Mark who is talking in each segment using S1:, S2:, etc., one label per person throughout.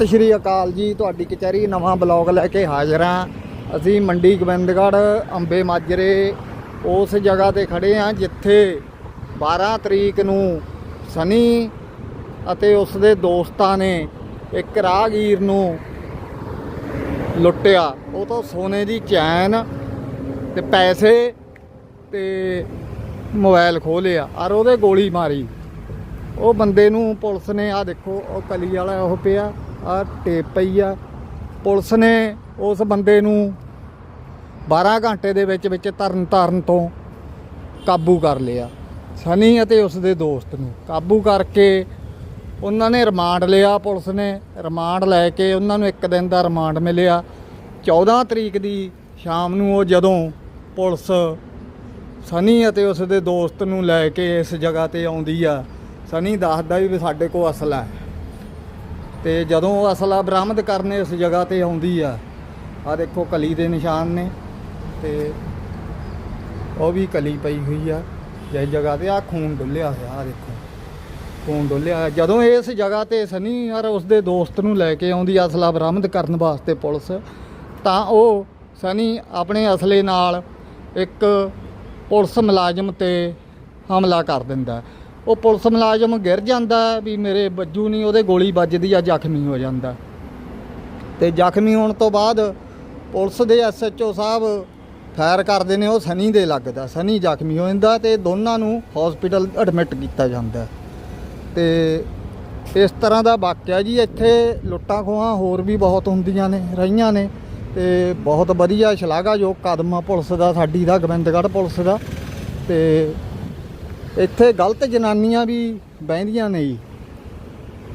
S1: ਸਤਿ ਸ਼੍ਰੀ ਅਕਾਲ ਜੀ, ਤੁਹਾਡੀ ਕਚਹਿਰੀ ਨਵਾਂ ਬਲੌਗ ਲੈ ਕੇ ਹਾਜ਼ਰ ਹਾਂ। ਅਸੀਂ ਮੰਡੀ ਗੋਬਿੰਦਗੜ੍ਹ, ਅੰਬੇ ਮਾਜਰੇ, ਉਸ ਜਗ੍ਹਾ ਤੇ ਖੜੇ ਹਾਂ ਜਿੱਥੇ 12 ਤਰੀਕ ਨੂੰ ਸਨੀ ਅਤੇ ਉਸ ਦੇ ਦੋਸਤਾਂ ਨੇ ਇੱਕ ਰਾਹਗੀਰ ਨੂੰ ਲੁੱਟਿਆ। ਉਹ ਤੋਂ ਸੋਨੇ ਦੀ ਚੈਨ ਤੇ ਪੈਸੇ ਤੇ ਮੋਬਾਈਲ ਖੋਲਿਆ ਔਰ ਉਹਦੇ ਗੋਲੀ ਮਾਰੀ। ਉਹ ਬੰਦੇ ਨੂੰ ਪੁਲਿਸ ਨੇ ਆ ਦੇਖੋ, ਉਹ ਕਲੀ ਵਾਲਾ ਉਹ ਪਿਆ। ਆ ਟੇਪ ਪਈ ਆ। ਪੁਲਿਸ ਨੇ ਉਸ ਬੰਦੇ ਨੂੰ 12 ਘੰਟੇ ਦੇ ਵਿੱਚ ਵਿੱਚ ਤਰਨ ਤਾਰਨ ਤੋਂ ਕਾਬੂ ਕਰ ਲਿਆ। ਸਨੀ ਅਤੇ ਉਸ ਦੇ ਦੋਸਤ ਨੂੰ ਕਾਬੂ ਕਰਕੇ ਉਹਨਾਂ ਨੇ ਰਿਮਾਂਡ ਲਿਆ। ਪੁਲਿਸ ਨੇ ਰਿਮਾਂਡ ਲੈ ਕੇ ਉਹਨਾਂ ਨੂੰ ਇੱਕ ਦਿਨ ਦਾ ਰਿਮਾਂਡ ਮਿਲਿਆ। 14 ਤਰੀਕ ਦੀ ਸ਼ਾਮ ਨੂੰ ਉਹ ਜਦੋਂ ਪੁਲਿਸ ਸਨੀ ਅਤੇ ਉਸ ਦੇ ਦੋਸਤ ਨੂੰ ਲੈ ਕੇ ਇਸ ਜਗ੍ਹਾ ਤੇ ਆਉਂਦੀ ਆ, ਸਨੀ ਦੱਸਦਾ ਵੀ ਸਾਡੇ ਕੋਲ ਅਸਲਾ ਹੈ। ਤੇ ਜਦੋਂ ਉਹ ਅਸਲਾ ਬਰਾਮਦ ਕਰਨੇ ਇਸ ਜਗ੍ਹਾ ਤੇ ਆਉਂਦੀ ਆ ਆ ਦੇਖੋ ਕਲੀ ਦੇ ਨਿਸ਼ਾਨ ਨੇ ਤੇ ਉਹ ਵੀ ਕਲੀ ਪਈ ਹੋਈ ਆ, ਜਿਸ ਜਗ੍ਹਾ ਤੇ ਆ ਖੂਨ ਡੁੱਲਿਆ ਹੋਇਆ ਆ ਦੇਖੋ, ਖੂਨ ਡੁੱਲਿਆ ਹੋਇਆ। ਜਦੋਂ ਇਸ ਜਗ੍ਹਾ ਤੇ ਸਨੀ ਔਰ ਉਸਦੇ ਦੋਸਤ ਨੂੰ ਲੈ ਕੇ ਆਉਂਦੀ ਅਸਲਾ ਬਰਾਮਦ ਕਰਨ ਵਾਸਤੇ ਪੁਲਿਸ, ਤਾਂ ਉਹ ਸਨੀ ਆਪਣੇ ਅਸਲੇ ਨਾਲ ਇੱਕ ਪੁਲਿਸ ਮੁਲਾਜ਼ਮ ਤੇ ਹਮਲਾ ਕਰ ਦਿੰਦਾ ਉਹ ਪੁਲਿਸ ਮੁਲਾਜ਼ਮ ਗਿਰ ਜਾਂਦਾ ਵੀ ਮੇਰੇ ਬੱਜੂ ਨਹੀਂ ਉਹਦੇ ਗੋਲੀ ਵੱਜਦੀ ਆ ਜ਼ਖਮੀ ਹੋ ਜਾਂਦਾ। ਤੇ ਜ਼ਖਮੀ ਹੋਣ ਤੋਂ ਬਾਅਦ ਪੁਲਿਸ ਦੇ ਐਸਐਚਓ ਸਾਹਿਬ ਫਾਇਰ ਕਰਦੇ ਨੇ, ਉਹ ਸਨੀ ਦੇ ਲੱਗਦਾ, ਸਨੀ ਜ਼ਖਮੀ ਹੋ ਜਾਂਦਾ ਤੇ ਦੋਨਾਂ ਨੂੰ ਹਸਪੀਟਲ ਐਡਮਿਟ ਕੀਤਾ ਜਾਂਦਾ। ਤੇ ਇਸ ਤਰ੍ਹਾਂ ਦਾ ਵਾਕਿਆ ਜੀ, ਇੱਥੇ ਲੁੱਟਾਂ ਖੋਹਾਂ ਹੋਰ ਵੀ ਬਹੁਤ ਹੁੰਦੀਆਂ ਨੇ, ਰਹੀਆਂ ਨੇ ਤੇ ਬਹੁਤ ਵਧੀਆ ਸ਼ਲਾਘਾਯੋਗ ਕਦਮ ਆ ਪੁਲਿਸ ਦਾ, ਸਾਡੀ ਦਾ, ਗੋਬਿੰਦਗੜ੍ਹ ਪੁਲਿਸ ਦਾ ਤੇ ਇੱਥੇ ਗਲਤ ਜਨਾਨੀਆਂ ਵੀ ਬਹਿੰਦੀਆਂ ਨੇ ਜੀ।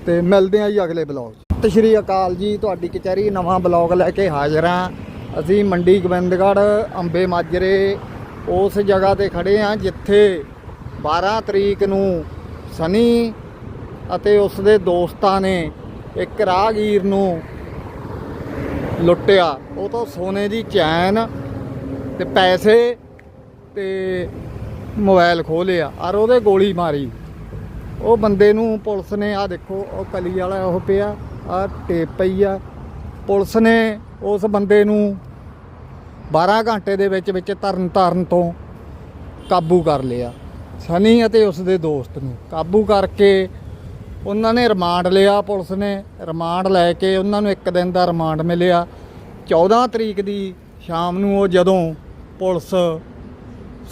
S1: ਤੇ ਮਿਲਦੇ ਆ ਜੀ ਅਗਲੇ ਬਲੌਗ ਸਤਿ ਸ਼੍ਰੀ ਅਕਾਲ ਜੀ, ਤੁਹਾਡੀ ਕਚਹਿਰੀ ਨਵਾਂ ਬਲੌਗ ਲੈ ਕੇ ਹਾਜ਼ਰ ਹਾਂ। ਅਸੀਂ ਮੰਡੀ ਗੋਬਿੰਦਗੜ੍ਹ, ਅੰਬੇ ਮਾਜਰੇ, ਉਸ ਜਗ੍ਹਾ ਤੇ ਖੜੇ ਹਾਂ ਜਿੱਥੇ 12 ਤਰੀਕ ਨੂੰ ਸਨੀ ਅਤੇ ਉਸ ਦੇ ਦੋਸਤਾਂ ਨੇ ਇੱਕ ਰਾਹਗੀਰ ਨੂੰ ਲੁੱਟਿਆ। ਉਹ ਤੋਂ ਸੋਨੇ ਦੀ ਚੈਨ ਤੇ ਪੈਸੇ ਤੇ ਮੋਬਾਈਲ ਖੋਲਿਆ ਔਰ ਉਹਦੇ ਗੋਲੀ ਮਾਰੀ। ਉਹ ਬੰਦੇ ਨੂੰ ਪੁਲਿਸ ਨੇ ਆ ਦੇਖੋ, ਉਹ ਕਲੀ ਵਾਲਾ ਉਹ ਪਿਆ ਆ ਟੇਪ ਪਈ ਆ। ਪੁਲਿਸ ਨੇ ਉਸ ਬੰਦੇ ਨੂੰ 12 ਘੰਟੇ ਦੇ ਵਿੱਚ ਵਿੱਚ ਤਰਨ ਤਾਰਨ ਤੋਂ ਕਾਬੂ ਕਰ ਲਿਆ। ਸਨੀ ਅਤੇ ਉਸ ਦੇ ਦੋਸਤ ਨੂੰ ਕਾਬੂ ਕਰਕੇ ਉਹਨਾਂ ਨੇ ਰਿਮਾਂਡ ਲਿਆ ਪੁਲਿਸ ਨੇ। ਰਿਮਾਂਡ ਲੈ ਕੇ ਉਹਨਾਂ ਨੂੰ ਇੱਕ ਦਿਨ ਦਾ ਰਿਮਾਂਡ ਮਿਲਿਆ। 14 ਤਰੀਕ ਦੀ ਸ਼ਾਮ ਨੂੰ ਉਹ ਜਦੋਂ ਪੁਲਿਸ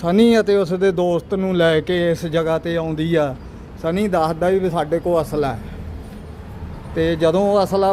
S1: ਸਨੀ ਅਤੇ ਉਸ ਦੇ ਦੋਸਤ ਨੂੰ ਲੈ ਕੇ ਇਸ ਜਗ੍ਹਾ ਤੇ ਆਉਂਦੀ ਆ। ਸਨੀ ਦੱਸਦਾ ਵੀ ਸਾਡੇ ਕੋਲ ਅਸਲਾ ਹੈ ਤੇ ਜਦੋਂ ਉਹ ਅਸਲਾ